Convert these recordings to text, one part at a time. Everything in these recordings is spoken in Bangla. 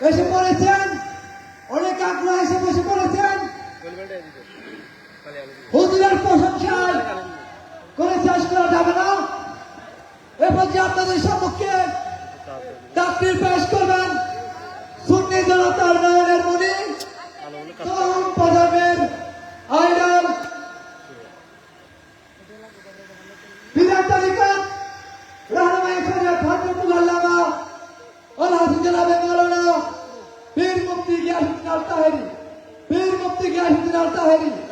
এসে পড়েছেন? অনেক আগ্রহ এসে বসে পড়েছেন? হুজুরের প্রশংসায় করে শেষ করা যাবে না। এরপর যে আপনাদের সম্মুখে চাকরি পেশ করবেন সুন্নি জনতার নয়নের মনি তরুণ প্রজন্মের আইডল നടത്താൻ കഴിയും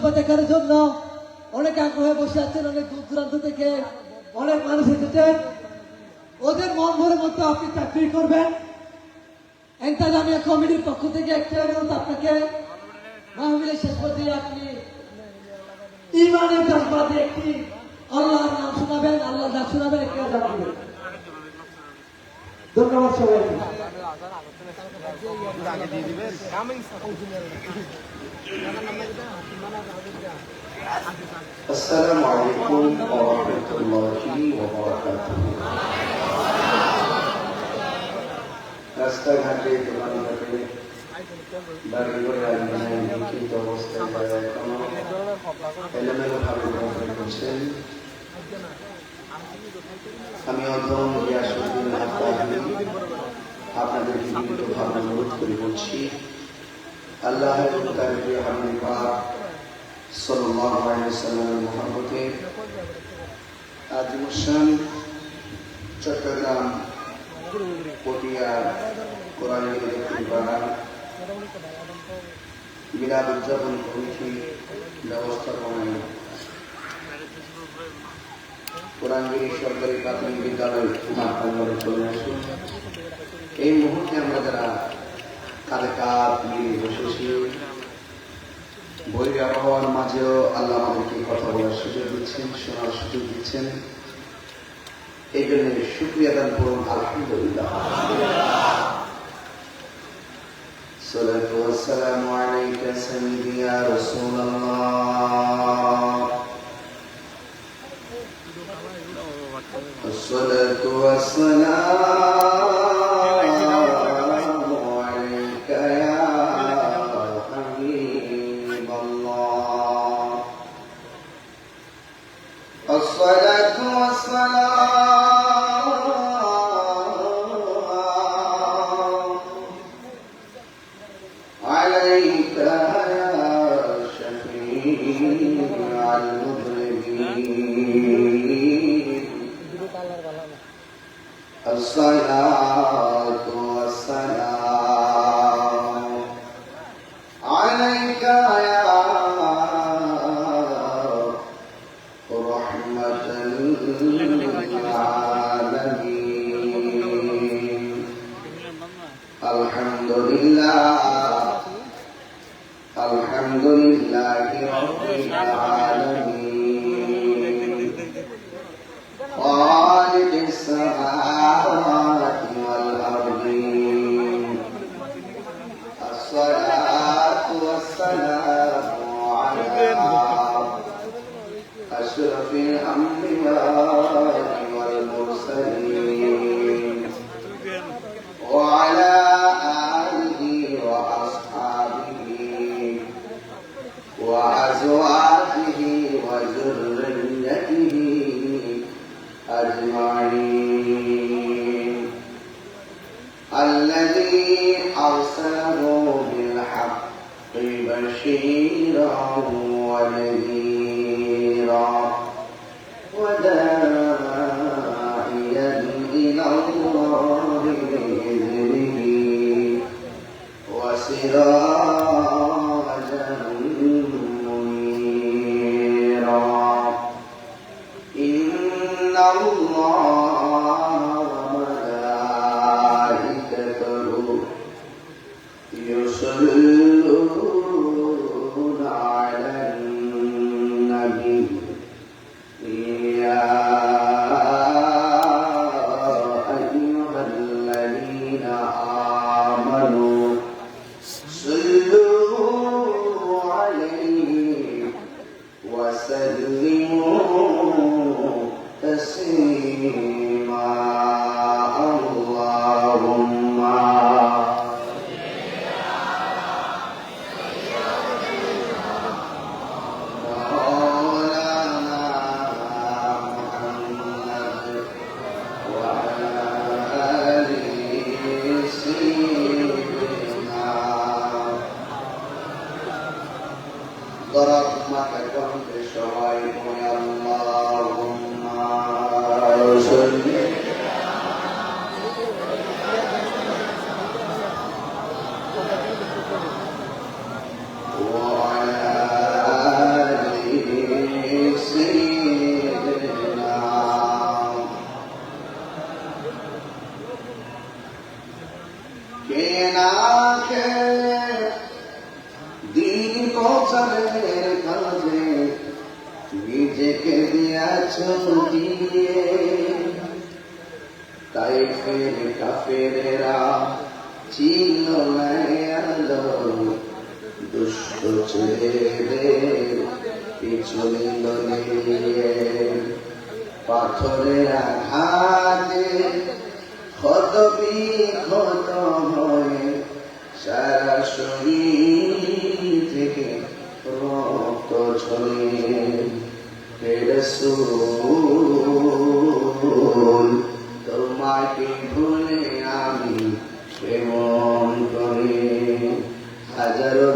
জজ্বা দেখার জন্য অনেক আগ্রহে বসে আছেন, অনেক দূর দূরান্ত থেকে অনেক মানুষ এসেছেন। ওদের মন ভরে মতো আপনি চাকরি করবেন। এন্তাজামিয়া কমিটির পক্ষ থেকে একটা অনুরোধ আপনাকে। মাহবিলের শেষ পর্যায়ে আপনি ইমানের দিয়ে একটি আল্লাহর নাম শোনাবেন আল্লাহ ডাক শোনাবেন, একটা জানাবেন ধন্যবাদ সবাইকে। السلام عليكم ورحمة الله وبركاته রাস্তাঘাটে দোকানঘাটে বাড়ি ঘরে আলমিনায় লিখিত অবস্থায় যারা এখনো এলোমেলো ভাবে ভ্রমণ করছেন আমি অধম গিয়াসুদ্দিন আহ্বানি আপনাদেরকে বিনীতভাবে অনুরোধ করে বলছি ওয়াসাল্লামের মহব্বতে আজ মুসান চট্টগ্রাম পটিয়া কোরআন মিলাদ উদযাপন কমিটি ব্যবস্থাপনায় কোরআনগিরি সরকারি প্রাথমিক বিদ্যালয় মাঠ চলে আসুন। এই মুহূর্তে আমরা যারা কাঁধে কাঁধ মিলিয়ে বসেছি বৈরী আবহাওয়ার মাঝেও আল্লাহ আমাদেরকে কথা বলার সুযোগ দিচ্ছেন শোনার সুযোগ দিচ্ছেন এই জন্য শুক্রিয়া দান করুন আলহামদুলিল্লাহ الصلاة والسلام عليك سيدي يا رسول الله عليك يا رحمة للعالمين. الحمد لله নিজেকে দিয়াছ দিয়ে তাই ফের কাফেরেরা চিহ্ন আলো দুষ্ট ছেলেদের পিছনে নিয়ে পাথরের আঘাতে ক্ষত বিক্ষত হয়ে সারা শরীর থেকে রক্ত ছড়িয়ে তোমাকে ভুলে আমি কেমন করে হাজারো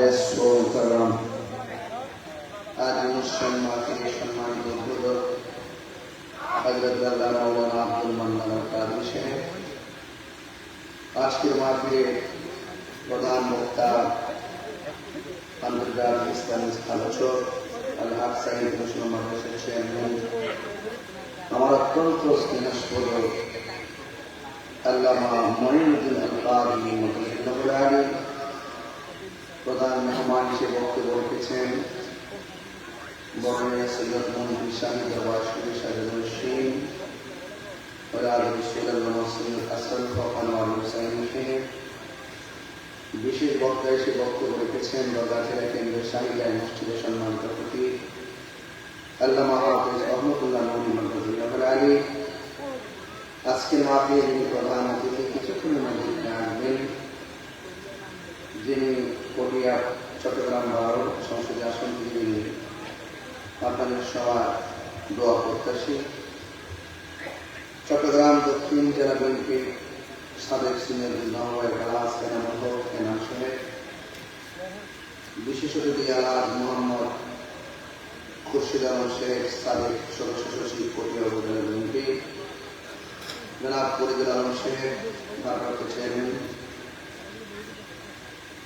আদেশ ও করম আজ মুসলমানকে সম্মানিত হল হযরত আল্লামা মাওলানা আব্দুল মান্নান কাদের সাহেব আজকের মাহফিলে প্রধান বক্তা আন্দরগাঁও ইসলামিক আলোচক আল হাফ সাইদ হোসেন মাদ্রাসার চেয়ারম্যান আমার অত্যন্ত স্নেহস্পদ আল্লামা মঈনুদ্দিন আল কাদী মতলুল আলী প্রধান মেহমান হিসেবে বক্তব্য রেখেছেন বর্ণিয়া সৈয়দ মন্ত্রী শাহী দরবার শরীফ সাজাদুল সিং ওলাদ রসুল্লাহ সৈয়দ আসল আনোয়ার হুসাইন সাহেব বিশেষ বক্তা এসে বক্তব্য রেখেছেন বগাছেরা কেন্দ্রের শাহিদায় মসজিদের সম্মানিত প্রতি আল্লামা হাফিজ রহমতুল্লাহ নবী মহমদুল্লাহ আলী আজকের মাহফিল যিনি প্রধান অতিথি কিছুক্ষণের মধ্যে আসবেন যিনি পটিয়া, চট্টগ্রাম, বারো সংসদীয় আসন থেকে আপনাদের সবার দোয়া প্রত্যাশী। চট্টগ্রাম দক্ষিণ জেলা বিএনপির সাবেক সিনিয়র নরওয়ে গালাস এনামুল হক এনাম সাহেব বিশেষ অতিথি মোহাম্মদ খুরশিদ আলম শেখ, সাবেক সদস্য সচিব পটিয়া উপজেলা বিএনপি। জনাব ফরিদুল আলম শেখ, ভারপ্রাপ্ত চেয়ারম্যান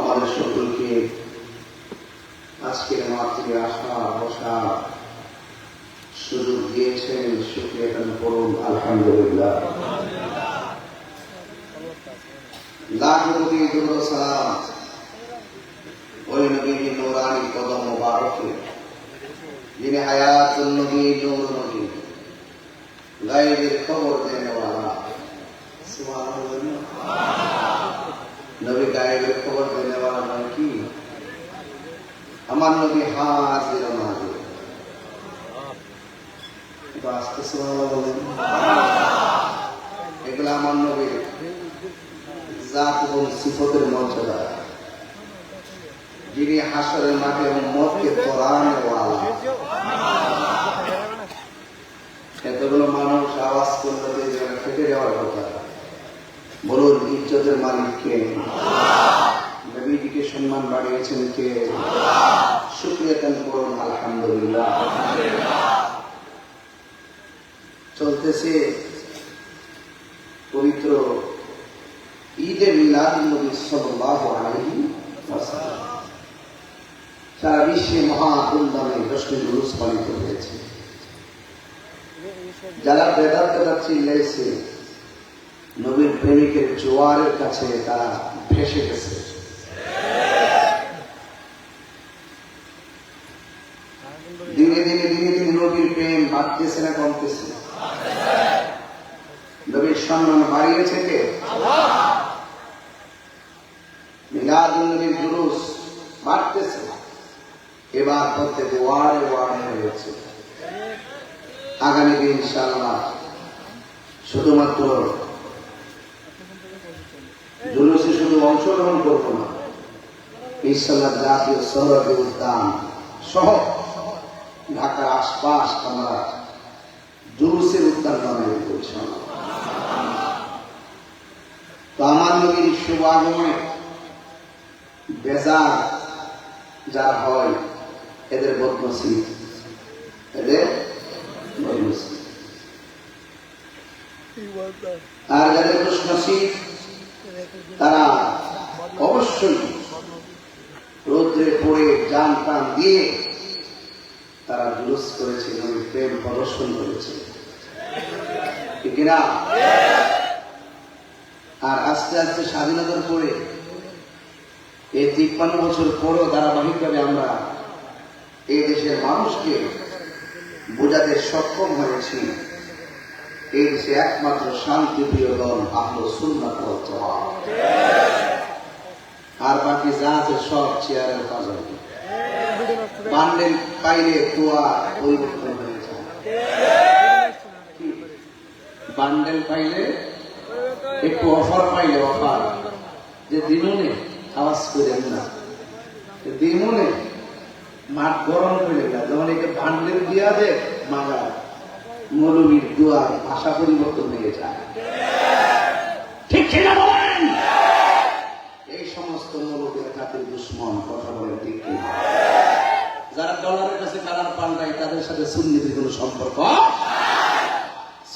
আমাদের সকলকে আজকের মাতৃ আসা, বসা, সুযোগ দিয়েছেন শুক্রিয়া করুন, আলহামদুলিল্লাহ। লাখ ওই নবীর নূরানি কদম মোবারকে, যিনি হায়াতুল নবী নূর নবী গায়েবের খবর দেনে वाला নবী গায়েবের খবর দেনে কি? আমার নবী হাজির আস্তে বলেন। আমার জাত এবং সিফতের মর্যাদা। যিনি হাসরের মাঠে কোরআনে এতগুলো মানুষ আওয়াজ করল যে ফেটে যাওয়ার কথা। বলুন, ইজ্জতের মালিককে নবীজিকে সম্মান বাড়িয়েছেন কে? শুক্রিয়া কেন করুন আলহামদুলিল্লাহ। চলতেছে পবিত্র ঈদে মিলাদ নবী সাল্লাল্লাহু আলাইহি ওয়াসাল্লাম। সারা বিশ্বে মহা ধুমধামে রশ্মি জুলুস পালিত হয়েছে। যারা বেদার বেদার চিল্লাইছে নবীর প্রেমিকের জোয়ারের কাছে তারা ভেসে গেছে। দিনে দিনে দিনে দিনে নবীর প্রেম বাড়তেছে না কমতেছে। নবীর সম্মান বাড়িয়েছে কে? মিলাদ নবীর জুলুস বাড়তেছে এবার প্রত্যেক ওয়ার্ডে ওয়ার্ডে হয়েছে। আগামী দিন ইনশাআল্লাহ শুধুমাত্র জুলুসে শুধু অংশগ্রহণ করব না। ইনশাল্লাহ জাতীয় সৌরভী উদ্যান সহ ঢাকার আশপাশ আমরা জুলুসের উদ্যান নামে করছি তো আমার নবীর শুভ আগমনে বেজার যারা হয়, এদের বদনসিব। এদের বদনসিব। আর যাদের প্রশ্নসিব তারা অবশ্যই রৌদ্রে পড়ে যান প্রাণ দিয়ে তারা জুলুস করেছে নবীর প্রেম প্রদর্শন করেছে। ঠিক না আর আস্তে আস্তে স্বাধীনতার পরে এই তিপ্পান্ন বছর পরও ধারাবাহিকভাবে আমরা এই দেশের মানুষকে বোঝাতে সক্ষম হয়েছি। এই দেশে একমাত্র শান্তিপ্রিয় দল আহল ওয়াল জামাত। আর বাকি যা আছে সব চেয়ারের কাজ হবে। বান্ডেল পাইলে দোয়া পরিবর্তন হয়ে যায় বান্ডেল পাইলে, একটু অফার পাইলে অফার। যে দিনুনে আওয়াজ করেন না। দিনুনে মাঠ গরম হয়ে গেল যখন একে বান্ডেল দিয়া দে মাগা মৌলবীর দোয়ার ভাষা পরিবর্তন হয়ে যায়। ঠিক কিনা বলেন? সমস্ত মৌলবীর দুশ্মন কথা বলেন ঠিক যারা ডলারের কাছে কালার পাল্টায় তাদের সাথে সুন্নিদের কোনো সম্পর্ক?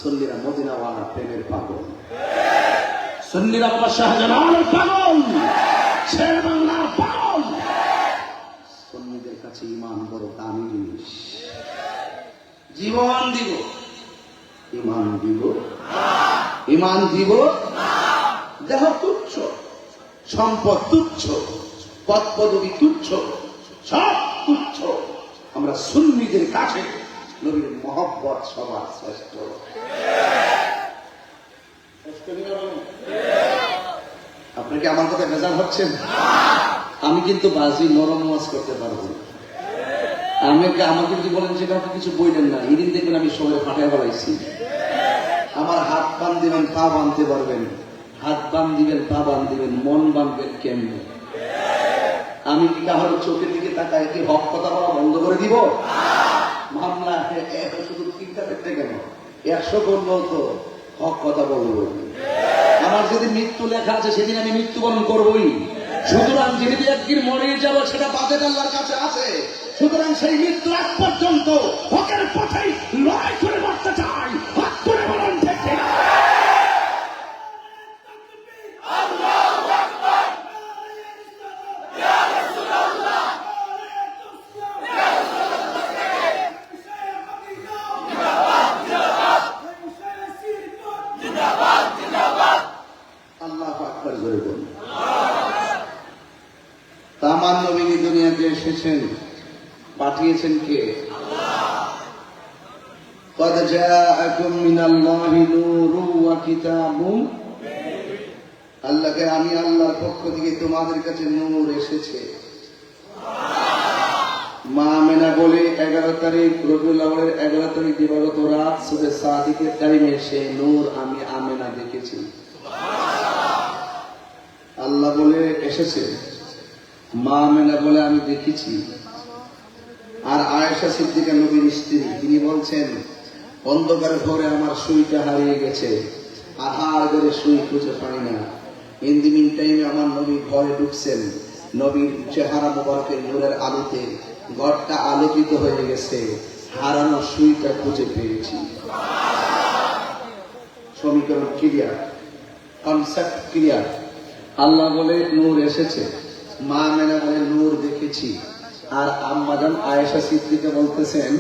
সুন্নিরা মদিনাওয়ালা প্রেমের পাগল। সুন্নিরা বাবা শাহজালালের পাগল। শের বাংলার পাগল। সুন্নিদের কাছে ইমান বড় দামি জিনিস। জীবন দিব। ইমান দিব। ইমান দিব। দেহ তুচ্ছ। সম্পদ তুচ্ছ পদ পদবি তুচ্ছ, সব তুচ্ছ আমরা সুন্নিদের কাছে নবীর মহব্বত সবার শ্রেষ্ঠ শ্রেষ্ঠ কিনা বলেন? আপনি কি আমার কথা বেজার হচ্ছেন আমি কিন্তু বাজি নরম ওয়াজ করতে পারব। আমাকে আমাকে যদি বলেন সেটা আপনি কিছু বললেন না, এদিন দেখবেন আমি সবাই ফাটাই বলাইছি আমার হাত বান দিবেন পা বাঁধতে পারবেন হাত বান দিবেন, পা বান দিবেন, মন বাঁধবেন কেমনে? আমি কি কাহার চোখের দিকে তাকায় কি হক কথা বলা বন্ধ করে দিব? মামলা শুধু তিনটা দেখতে কেন? একশো করলেও তো হক কথা বলব। আমার যদি মৃত্যু লেখা আছে, সেদিন আমি মৃত্যুবরণ করবই। সুতরাং যেদিন একদিন মরে যাব, সেটা বাজেট আল্লাহর কাছে আছে। সুতরাং সেই মৃত্যু আগ পর্যন্ত হকের পথেই আমি আল্লাহর পক্ষ থেকে তোমাদের কাছে নূর এসেছে। মা মেনা বলে, এগারো তারিখ, রবিউল আওয়ালের এগারো তারিখ দিবাগত রাত সুবে সাদিকের টাইমে সে নূর আমি আমেনা দেখেছি। আল্লাহ বলে, এসেছে? মা মেনা বলে, আমি দেখেছি। আর আয়েশা সিদ্দিকা নবীর স্ত্রী, তিনি বলছেন, অন্ধকার ঘরে আমার সুইটা হারিয়ে গেছে আহার করে সুই খুঁজে পাই না। ইন দি মিন টাইমে আমার নবী ঘরে ঢুকছেন নবীর চেহারা মোবারকের নূরের আলোতে ঘরটা আলোকিত হয়ে গেছে। হারানো সুইটা খুঁজে পেয়েছি। সমীকরণ কনসেপ্ট আল্লাহ বলে, নূর এসেছে। মা মেনা বলে, নূর দেখেছি। আর আম্মাজান আয়েশা সিদ্দিকে বলতেছেন,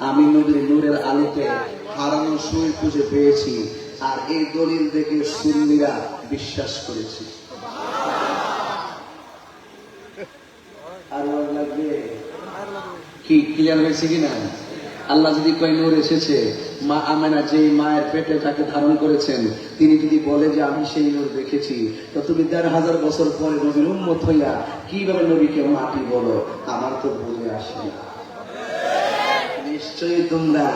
আমি নবীর নূরের আলোতে হারানো সুই খুঁজে পেয়েছি। আর এই দলিল দেখে সুন্নিরা বিশ্বাস করেছি। কি ক্লিয়ার হয়েছে কিনা? আল্লাহ যদি কয়, নূর এসেছে। মা আমেনা যে মায়ের পেটে তাকে ধারণ করেছেন, তিনি যদি বলে যে, আমি সেই নূর দেখেছি। তো তুমি দেড় হাজার বছর পরে নবীর উন্মত হইয়া কীভাবে নবীকে মাটি বলো? আমার তো বুঝে আসে নিশ্চয়ই তোমরা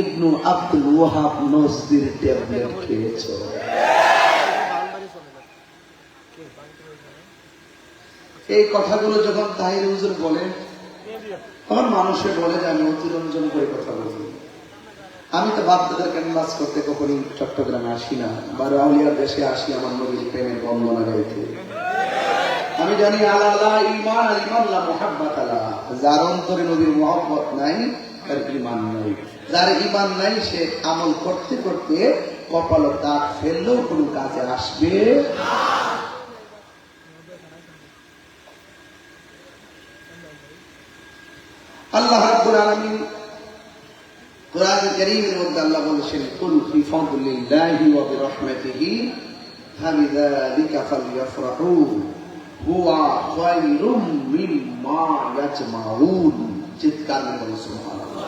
ইবনু আব্দুল ওয়াহাব নজদির ট্যাবলেট খেয়েছো। এই কথাগুলো যখন তাহির হুজুর বলেন তখন মানুষে বলে যে, আমি অতিরঞ্জন করে কথা বলি। আমি তো বাপদাদার ক্যানভাস করতে কখনই চট্টগ্রামে আসি না। বা রাউলিয়ার দেশে আসি, আমার নবীর প্রেমের বন্দনা গাইতে। আমি জানি, আলা ইমান আল ইমান আলা। যার অন্তরে নবীর মহব্বত নাই, তার ইমান নাই। যার ইমান নাই, সে আমল করতে করতে কপাল দাগ ফেললেও কোনো কাজে আসবে আল্লাহ রাব্বুল আলামিন কোরআন কারীমের মধ্যে আল্লাহ বলেছেন, কুল ফি ফাদলিল্লাহি ওয়া হুয়া খায়রুম মিম্মা ইয়াজমাউন। চিৎকার করে সুবহানাল্লাহ।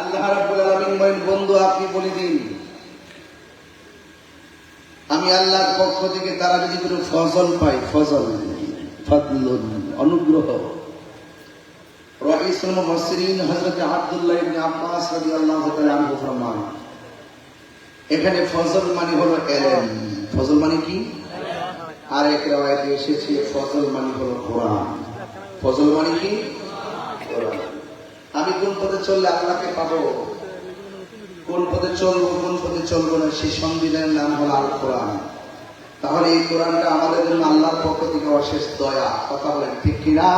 আল্লাহ রাব্বুল আলামিন বলেন, বন্ধু, আপনি বলে দিন, আমি আল্লাহর পক্ষ থেকে তারা যদি কোনো ফজল পায়, ফজল, ফজলুন। অনুগ্রহ। এখানে ফজল মানে হলো ফজল মানে কি? আর এক রাওয়ায়াতে এসেছে, ফজল মানে হলো কোরআন। ফজল মানে কি? আমি কোন পথে চললে আল্লাহকে পাবো? কোন পথে চলবো, কোন পথে চলবো না, সেই সংবিধানের নাম হলো আল কোরআন তাহলে এই কোরআনটা আমাদের জন্য আল্লাহর পক্ষ থেকে অশেষ দয়া। কথা বলেন, ঠিক কিনা?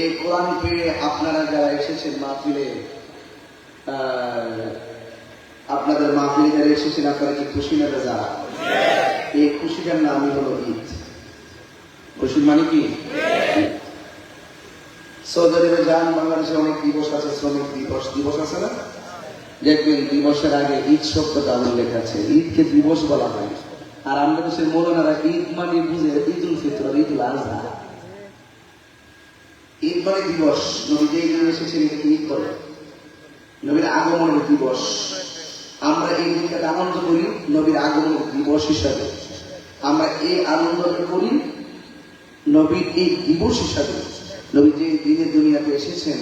এই কোরআন পেয়ে আপনারা যারা এসেছেন মাহফিলে আপনাদের মাহফিলে যারা এসেছেন, আপনারা কি খুশি না যারা এই খুশিটার নামই হলো ঈদ। খুশির মানে কি? সৌদি আরবে যান, বাংলাদেশে অনেক দিবস আছে, শ্রমিক দিবস। দিবস আছে না? দেখবেন, দিবসের আগে ঈদ শব্দটা উল্লেখ আছে। ঈদকে দিবস বলা হয়। আর আমরা দেশের মৌলানারা ঈদ মানে বুঝে ঈদ উল ফিতর ঈদ উল আজহা ঈদ মানে দিবস। নবী যেই দিন এসেছেন ঈদ বলে? নবীর আগমনের দিবস। আমরা এই দিনটাকে আনন্দ করি নবীর আগমন দিবস হিসাবে। আমরা এই আনন্দটা করি নবীর এই দিবস হিসাবে। নবী যে দিনে দুনিয়াতে এসেছেন,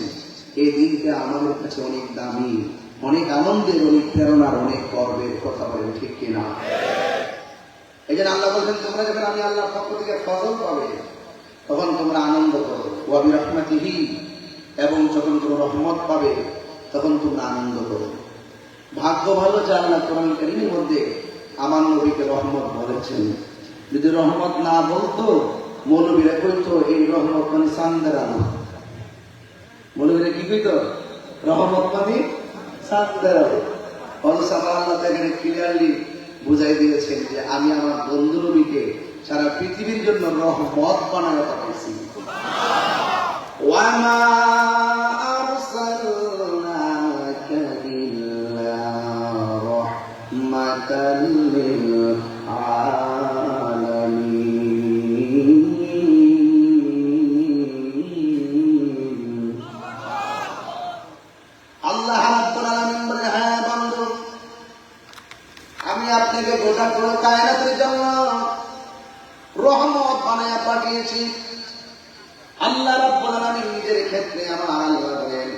এই দিনটা আমাদের কাছে অনেক দামি, অনেক আনন্দের, অনেক প্রেরণার, অনেক গর্বের কথা বলেন ঠিক কিনা? এই আল্লাহ বলছেন, তোমরা যখন আমি আল্লাহর পক্ষ থেকে ফসল পাবে, তখন তোমরা আনন্দ করো। ওয়াবি রহমাতিহি এবং যখন তোমরা রহমত পাবে, তখন তোমরা আনন্দ করো। ভাগ্য ভালো যে আল্লাহ কোরআন কারিমের মধ্যে আমার নবীকে রহমত বলেছেন। যদি রহমত না বলতো, মৌলবীরা কইতো, এই রহমত মানে সান্দারানা মৌলবীরা কি কইতো? রহমত মানে সান্দারানা অথচ আমার আল্লাহ তাকে ক্লিয়ারলি বুঝাই দিয়েছেন যে আমি আমার বন্ধু রবিকে সারা পৃথিবীর জন্য রহমত বানায় পাঠাইছি। ওয়ামা আরসালনাকা ইল্লা রাহমাতাল আপনাকে গোটা পুরো কায়নাতের জন্য রহমত বানায়া পাঠিয়েছি। আল্লাহ রাব্বুল আলামিন নিজের ক্ষেত্রে আমার আল্লাহ বলেন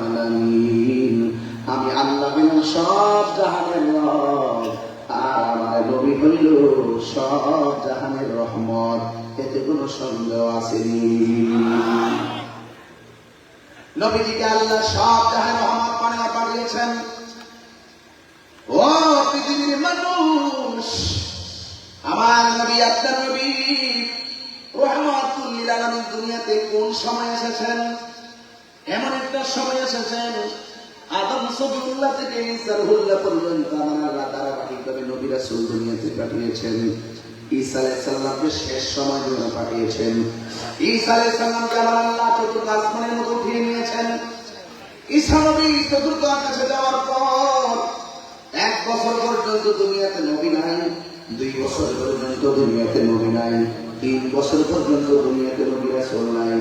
আলামিন। আমি আল্লাহ হইলাম সব জাহানের রব, আর আমার নবী হইল সব জাহানের রহমত। এতে কোনো সন্দেহ আসেনি। নবীজিকে আল্লাহ সব জাহান রহমত বানিয়ে পাঠিয়েছেন। ও পৃথিবীর মানুষ, আমার নবী, আপনার নবী রহমাতুল্লিল আলামিন দুনিয়াতে কোন সময় এসেছেন? এমন একটা সময় এসেছেন, আদম সবিউল্লাহ থেকে ঈসা রুহুল্লাহ পর্যন্ত আমার আল্লাহ ধারাবাহিকভাবে নবী রাসূল দুনিয়াতে পাঠিয়েছেন। ঈসা আলাইহিস সালামকে শেষ সময় জন্য পাঠিয়েছেন। ঈসা আলাইহিস সালামকে আমার মতো উঠিয়ে নিয়েছেন। ঈসা যাওয়ার পর এক বছর পর্যন্ত দুনিয়াতে নবী নাই, দুই বছর পর্যন্ত দুনিয়াতে নবী তিন বছর পর্যন্ত দুনিয়াতে নবী রাসূল নাই,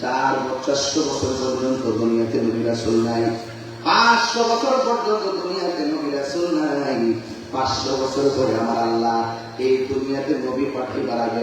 চার চারশো বছর পর্যন্ত দুনিয়াতে নবী রাসূল নাই, পাঁচশো বছর পর্যন্ত দুনিয়াতে নবী রাসূল নাই। পাঁচশো বছর পরে আমার আল্লাহ এই দুনিয়াতে নবী পাঠিয়ে আগে